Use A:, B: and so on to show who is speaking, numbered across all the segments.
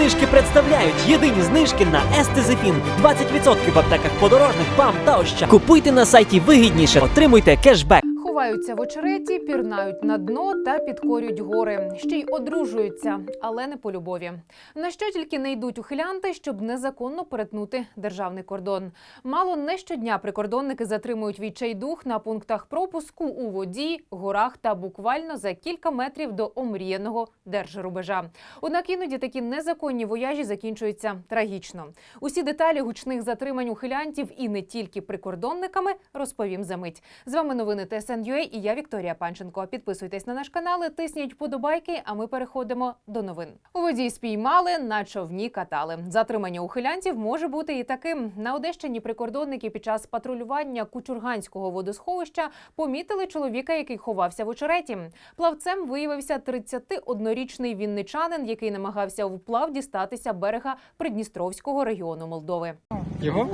A: знижки представляють єдині знижки на Естезефін. 20% в аптеках подорожних, ПАМ та оща. Купуйте на сайті вигідніше, отримуйте кешбек.
B: Ховаються в очереті, пірнають на дно та підкорюють гори. Ще й одружуються, але не по любові. На що тільки не йдуть ухилянти, щоб незаконно перетнути державний кордон. Мало не щодня прикордонники затримують відчайдух на пунктах пропуску у воді, горах та буквально за кілька метрів до омріяного держрубежа. Однак іноді такі незаконні вояжі закінчуються трагічно. Усі деталі гучних затримань ухилянтів і не тільки прикордонниками розповім за мить. З вами новини ТСН.UA і я Вікторія Панченко. Підписуйтесь на наш канал, тисніть вподобайки. А ми переходимо до новин. У воді спіймали, на човні катали. Затримання ухилянтів може бути і таким. На Одещині прикордонники під час патрулювання Кучурганського водосховища помітили чоловіка, який ховався в очереті. Плавцем виявився 31-річний вінничанин, який намагався вплав дістатися берега Придністровського регіону Молдови.
C: Його?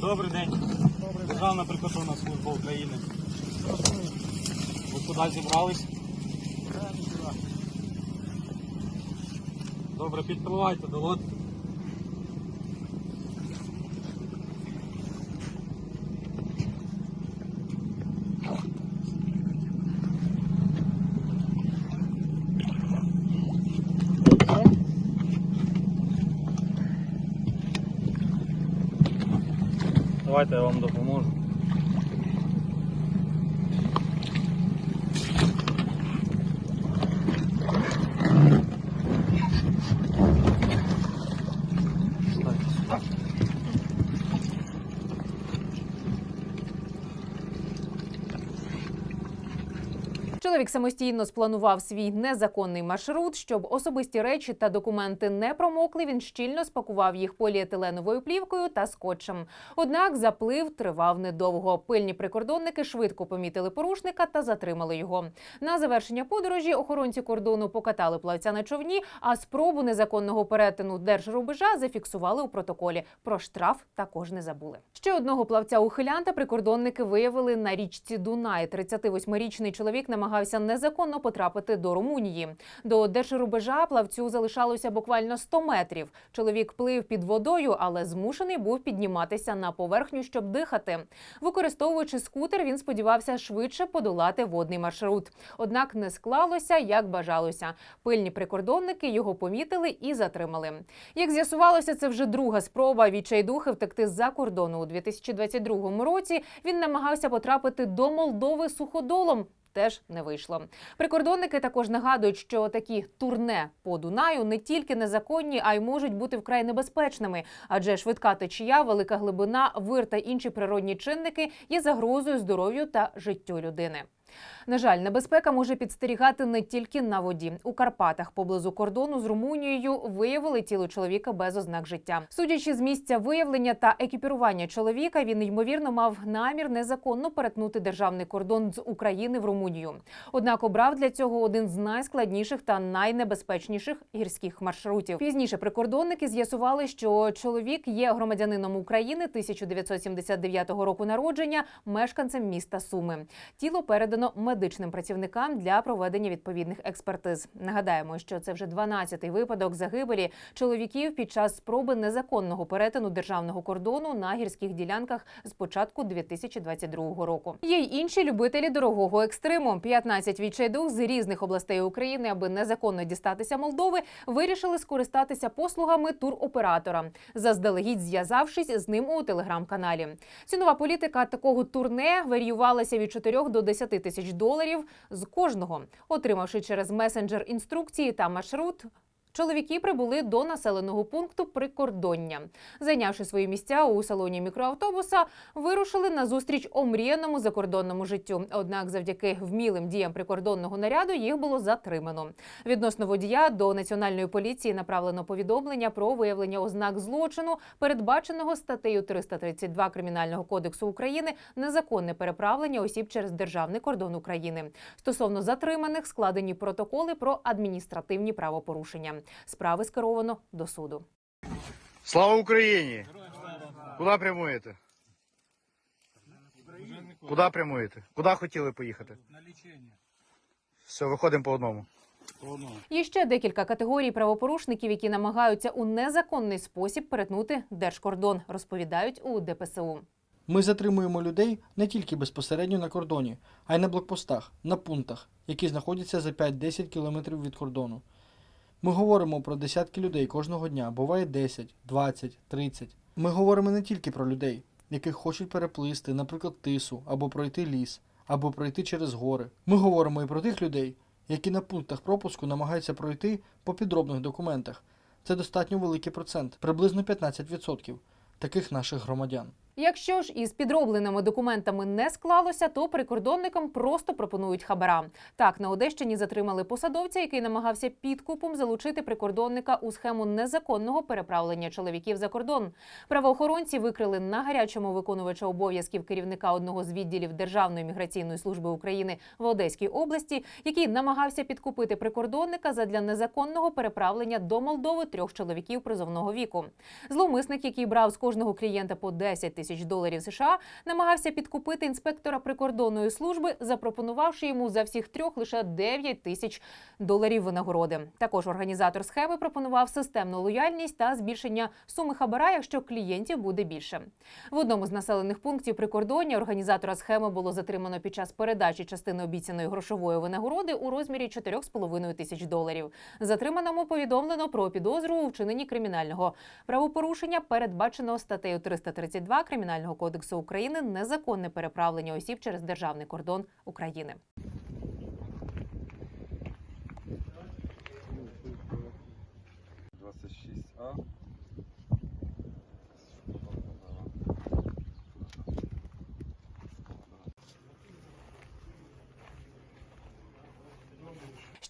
D: Добрий день. Державна прикордонна служба України. Ви куди зібрались? Добре, підпливайте до лодки. Давайте я вам допоможу.
B: Чоловік самостійно спланував свій незаконний маршрут, щоб особисті речі та документи не промокли. Він щільно спакував їх поліетиленовою плівкою та скотчем. Однак заплив тривав недовго. Пильні прикордонники швидко помітили порушника та затримали його. На завершення подорожі охоронці кордону покатали плавця на човні, а спробу незаконного перетину держрубежа зафіксували у протоколі. Про штраф також не забули. Ще одного плавця ухилянта прикордонники виявили на річці Дунай. 38-річний чоловік намагався незаконно потрапити до Румунії. До держрубежа плавцю залишалося буквально 100 метрів. Чоловік плив під водою, але змушений був підніматися на поверхню, щоб дихати. Використовуючи скутер, він сподівався швидше подолати водний маршрут. Однак не склалося, як бажалося. Пильні прикордонники його помітили і затримали. Як з'ясувалося, це вже друга спроба відчайдухи втекти з-за кордону у 2022 році. Він намагався потрапити до Молдови суходолом. Теж не вийшло. Прикордонники також нагадують, що такі турне по Дунаю не тільки незаконні, а й можуть бути вкрай небезпечними, адже швидка течія, велика глибина, вир та інші природні чинники є загрозою здоров'ю та життю людини. На жаль, небезпека може підстерігати не тільки на воді. У Карпатах поблизу кордону з Румунією виявили тіло чоловіка без ознак життя. Судячи з місця виявлення та екіпірування чоловіка, він ймовірно мав намір незаконно перетнути державний кордон з України в Румунію. Однак обрав для цього один з найскладніших та найнебезпечніших гірських маршрутів. Пізніше прикордонники з'ясували, що чоловік є громадянином України 1979 року народження, мешканцем міста Суми. Тіло передано медичним працівникам для проведення відповідних експертиз. Нагадаємо, що це вже 12-й випадок загибелі чоловіків під час спроби незаконного перетину державного кордону на гірських ділянках з початку 2022 року. Є й інші любителі дорогого екстриму. 15 відчайдух з різних областей України, аби незаконно дістатися Молдови, вирішили скористатися послугами туроператора, заздалегідь зв'язавшись з ним у телеграм-каналі. Цінова політика такого турне варіювалася від 4 до 10 тисяч доларів з кожного. Отримавши через месенджер інструкції та маршрут. Чоловіки прибули до населеного пункту прикордоння. Зайнявши свої місця у салоні мікроавтобуса, вирушили на зустріч омріяному закордонному життю. Однак, завдяки вмілим діям прикордонного наряду їх було затримано. Відносно водія до національної поліції направлено повідомлення про виявлення ознак злочину, передбаченого статтею 332 кримінального кодексу України незаконне переправлення осіб через державний кордон України. Стосовно затриманих складені протоколи про адміністративні правопорушення. Справи скеровано до суду.
E: Слава Україні! Куди прямуєте? Куди прямуєте? Куди хотіли поїхати?
D: На лічення.
E: Все, виходимо по одному.
B: Є ще декілька категорій правопорушників, які намагаються у незаконний спосіб перетнути держкордон, розповідають у ДПСУ.
C: Ми затримуємо людей не тільки безпосередньо на кордоні, а й на блокпостах, на пунктах, які знаходяться за 5-10 кілометрів від кордону. Ми говоримо про десятки людей кожного дня, буває 10, 20, 30. Ми говоримо не тільки про людей, яких хочуть переплисти, наприклад, тису, або пройти ліс, або пройти через гори. Ми говоримо і про тих людей, які на пунктах пропуску намагаються пройти по підробних документах. Це достатньо великий процент, приблизно 15% таких наших громадян.
B: Якщо ж із підробленими документами не склалося, то прикордонникам просто пропонують хабара. Так на Одещині затримали посадовця, який намагався підкупом залучити прикордонника у схему незаконного переправлення чоловіків за кордон. Правоохоронці викрили на гарячому виконувача обов'язків керівника одного з відділів Державної міграційної служби України в Одеській області, який намагався підкупити прикордонника задля незаконного переправлення до Молдови трьох чоловіків призовного віку. Зловмисник, який брав з кожного клієнта по 10 тисяч доларів США, намагався підкупити інспектора прикордонної служби, запропонувавши йому за всіх трьох лише 9 тисяч доларів винагороди. Також організатор схеми пропонував системну лояльність та збільшення суми хабара, якщо клієнтів буде більше. В одному з населених пунктів прикордоння організатора схеми було затримано під час передачі частини обіцяної грошової винагороди у розмірі 4,5 тисяч доларів. Затриманому повідомлено про підозру у вчиненні кримінального правопорушення, передбаченого статтею 332 Кримінального кодексу України незаконне переправлення осіб через державний кордон України.
F: Двадцать шесть А.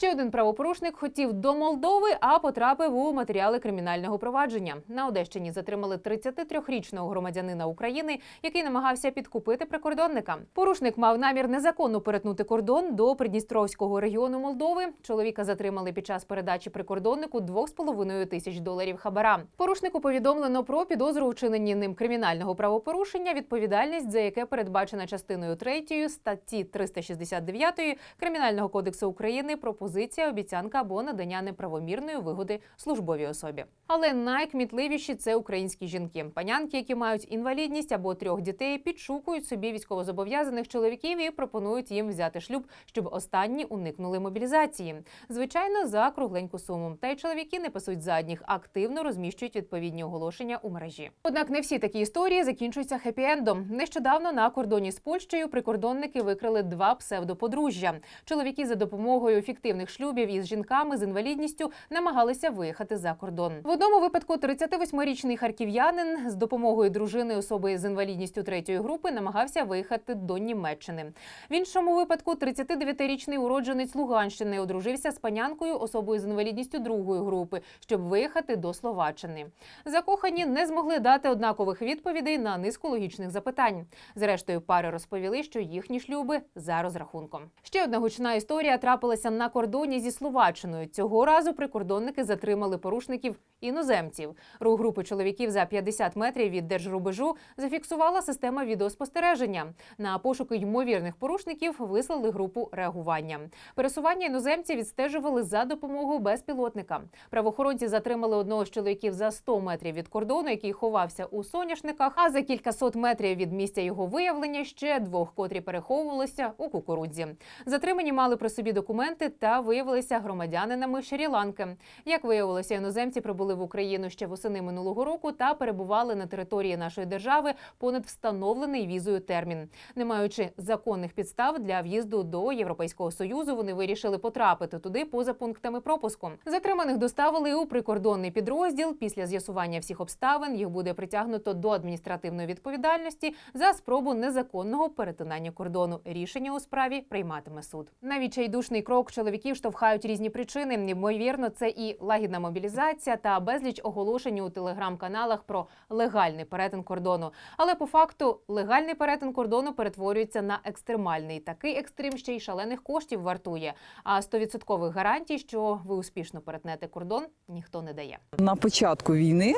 B: Ще один правопорушник хотів до Молдови, а потрапив у матеріали кримінального провадження. На Одещині затримали 33-річного громадянина України, який намагався підкупити прикордонника. Порушник мав намір незаконно перетнути кордон до Придністровського регіону Молдови. Чоловіка затримали під час передачі прикордоннику 2,5 тисяч доларів хабара. Порушнику повідомлено про підозру у вчиненні ним кримінального правопорушення, відповідальність за яке передбачена частиною 3 статті 369 Кримінального кодексу України пропозиція, обіцянка або надання неправомірної вигоди службовій особі. Але найкмітливіші це українські жінки. Панянки, які мають інвалідність або трьох дітей, підшукують собі військовозобов'язаних чоловіків і пропонують їм взяти шлюб, щоб останні уникнули мобілізації. Звичайно, за кругленьку суму. Та й чоловіки не пасуть задніх, активно розміщують відповідні оголошення у мережі. Однак не всі такі історії закінчуються хеппі-ендом. Нещодавно на кордоні з Польщею прикордонники викрили два псевдоподружжя. Чоловіки за допомогою фіктивних шлюбів із жінками з інвалідністю намагалися виїхати за кордон. В одному випадку 38-річний харків'янин з допомогою дружини особи з інвалідністю третьої групи намагався виїхати до Німеччини. В іншому випадку 39-річний уродженець Луганщини одружився з панянкою особою з інвалідністю другої групи, щоб виїхати до Словаччини. Закохані не змогли дати однакових відповідей на низку логічних запитань. Зрештою, пари розповіли, що їхні шлюби за розрахунком. Ще одна гучна історія трапилася на кордоні зі Словаччиною. Цього разу прикордонники затримали порушників іноземців. Рух групи чоловіків за 50 метрів від держрубежу зафіксувала система відеоспостереження. На пошуки ймовірних порушників вислали групу реагування. Пересування іноземців відстежували за допомогою безпілотника. Правоохоронці затримали одного з чоловіків за 100 метрів від кордону, який ховався у соняшниках. А за кількасот метрів від місця його виявлення ще двох, котрі переховувалися у кукурудзі. Затримані мали при собі документи та виявилися громадянинами Шрі-Ланки. Як виявилося, іноземці прибули в Україну ще восени минулого року та перебували на території нашої держави понад встановлений візою термін. Не маючи законних підстав для в'їзду до Європейського союзу, вони вирішили потрапити туди поза пунктами пропуску. Затриманих доставили у прикордонний підрозділ. Після з'ясування всіх обставин їх буде притягнуто до адміністративної відповідальності за спробу незаконного перетинання кордону. Рішення у справі прийматиме суд. На відчайдушний крок чоловіків штовхають різні причини. Ймовірно, це і лагідна мобілізація та безліч оголошень у телеграм-каналах про легальний перетин кордону. Але по факту легальний перетин кордону перетворюється на екстремальний. Такий екстрим ще й шалених коштів вартує. А 100% гарантій, що ви успішно перетнете кордон, ніхто не дає.
G: На початку війни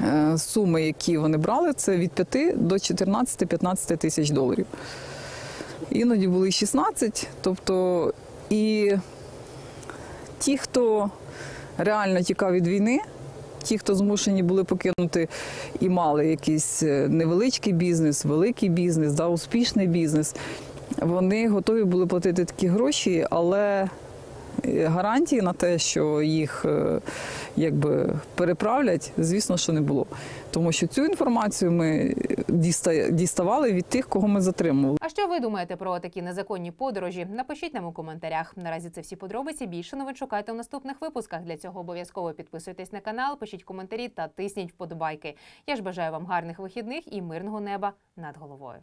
G: е, суми, які вони брали, це від 5 до 14-15 тисяч доларів. Іноді були 16, тобто і ті, хто реально тікав від війни, ті, хто змушені були покинути і мали якийсь е, невеличкий бізнес, великий бізнес, да, успішний бізнес, вони готові були платити такі гроші, але гарантії на те, що їх е, якби переправлять, звісно, що не було. Тому що цю інформацію ми діста- діставали від тих, кого ми затримували.
B: А що ви думаєте про такі незаконні подорожі? Напишіть нам у коментарях. Наразі це всі подробиці. Більше новин шукайте у наступних випусках. Для цього обов'язково підписуйтесь на канал, пишіть коментарі та тисніть вподобайки. Я ж бажаю вам гарних вихідних і мирного неба над головою.